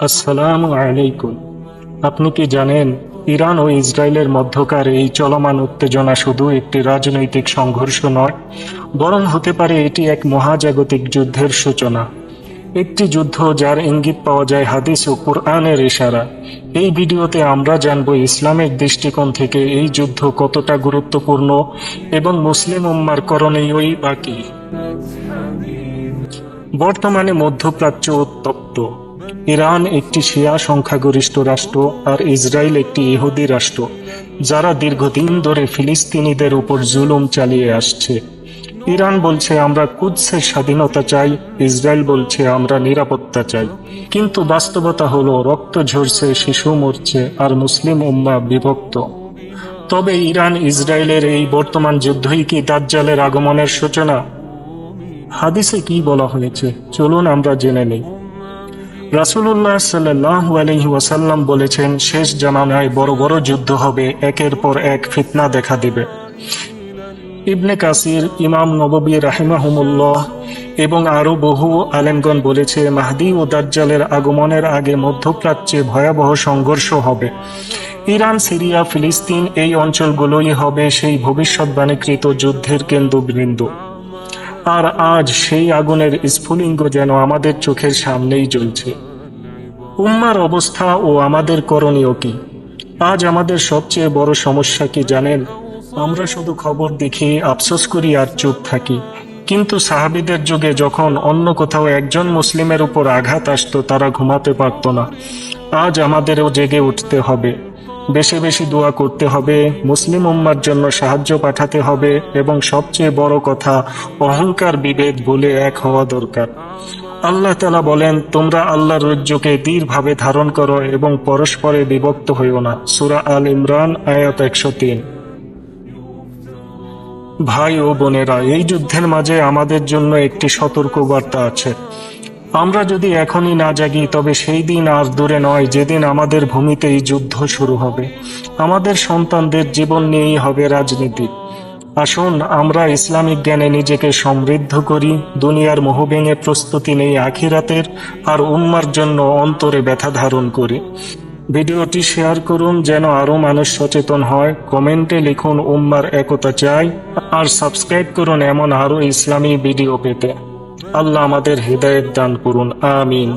আসসালামু আলাইকুম। আপনি কি জানেন, ইরান ও ইসরায়েলের মধ্যকার এই চলমান উত্তেজনা শুধু একটি রাজনৈতিক সংঘর্ষ নয়, বরং হতে পারে এটি এক মহাজাগতিক যুদ্ধের সূচনা। একটি যুদ্ধ যার ইঙ্গিত পাওয়া যায় হাদিস ও কুরআনের ইশারা। এই ভিডিওতে আমরা জানব ইসলামের দৃষ্টিকোণ থেকে এই যুদ্ধ কতটা গুরুত্বপূর্ণ এবং মুসলিম উম্মার করণীয়ই বাকি বর্তমানে মধ্যপ্রাচ্য উত্তপ্ত। ইরান একটি শিয়া সংখ্যাগরিষ্ঠ রাষ্ট্র আর ইসরায়েল একটি ইহুদি রাষ্ট্র, যারা দীর্ঘদিন ধরে ফিলিস্তিনিদের উপর জুলুম চালিয়ে আসছে। ইরান বলছে, আমরা কুৎসের স্বাধীনতা চাই, ইসরায়েল বলছে, আমরা নিরাপত্তা চাই। কিন্তু বাস্তবতা হলো, রক্ত ঝরছে, শিশু মরছে, আর মুসলিম উম্মা বিভক্ত। তবে ইরান ইসরায়েলের এই বর্তমান যুদ্ধই কি দাজ্জালের আগমনের সূচনা? হাদিসে কি বলা হয়েছে? চলুন আমরা জেনে নেই। রাসুলুল্লাহ সাল্লাহ আলহি ওয়াসাল্লাম বলেছেন, শেষ জামানায় বড় বড় যুদ্ধ হবে, একের পর এক ফিতনা দেখা দিবে। ইবনে কাসির, ইমাম নববী রাহিমাহুমুল্লাহ এবং আরও বহু আলেমগণ বলেছে, মাহদি ও দাজ্জালের আগমনের আগে মধ্যপ্রাচ্যে ভয়াবহ সংঘর্ষ হবে। ইরান, সিরিয়া, ফিলিস্তিন এই অঞ্চলগুলোই হবে সেই ভবিষ্যৎবাণীকৃত যুদ্ধের কেন্দ্রবিন্দু। আর আজ সেই আগুনের স্ফুলিঙ্গ যেন আমাদের চোখের সামনেই জ্বলছে। উম্মার অবস্থা ও আমাদের করণীয় কি? আজ আমাদের সবচেয়ে বড় সমস্যা কি জানেন? আমরা শুধু খবর দেখি, আফসোস করি আর চুপ থাকি। কিন্তু সাহাবিদের যুগে যখন অন্য কোথাও একজন মুসলিমের উপর আঘাত আসতো, তারা ঘুমাতে পারত না। আজ আমাদেরও জেগে উঠতে হবে। বেশি বেশি দোয়া করতে হবে, মুসলিম উম্মার জন্য সাহায্য পাঠাতে হবে এবং সবচেয়ে বড় কথা, অহংকার বিভেদ ভুলে এক হওয়া দরকার। আল্লাহ তালা বলেন, তোমরা আল্লাহর রজ্জুকে দৃঢ়ভাবে ধারণ করো এবং পরস্পরে বিভক্ত হইও না। সুরা আল ইমরান, আয়াত একশো তিন। ভাই ও বোনেরা, এই যুদ্ধের মাঝে আমাদের জন্য একটি সতর্ক বার্তা আছে। আমরা যদি এখনই না জাগি, তবে সেই দিন আর দূরে নয়, যেদিন আমাদের ভূমিতে এই যুদ্ধ শুরু হবে। আমাদের সন্তানদের জীবন নিয়েই হবে রাজনীতি। আসুন, আমরা ইসলামিক জ্ঞানে নিজেকে সমৃদ্ধ করি, দুনিয়ার মোহ প্রস্তুতি নেই আখিরাতের, আর উম্মার জন্য অন্তরে ব্যথা ধারণ করি। ভিডিওটি শেয়ার করুন যেন আরও মানুষ সচেতন হয়। কমেন্টে লিখুন, উম্মার একতা চাই, আর সাবস্ক্রাইব করুন এমন আরও ইসলামী ভিডিও পেতে। আল্লাহ আমাদের হৃদায়ত দান করুন আমিন।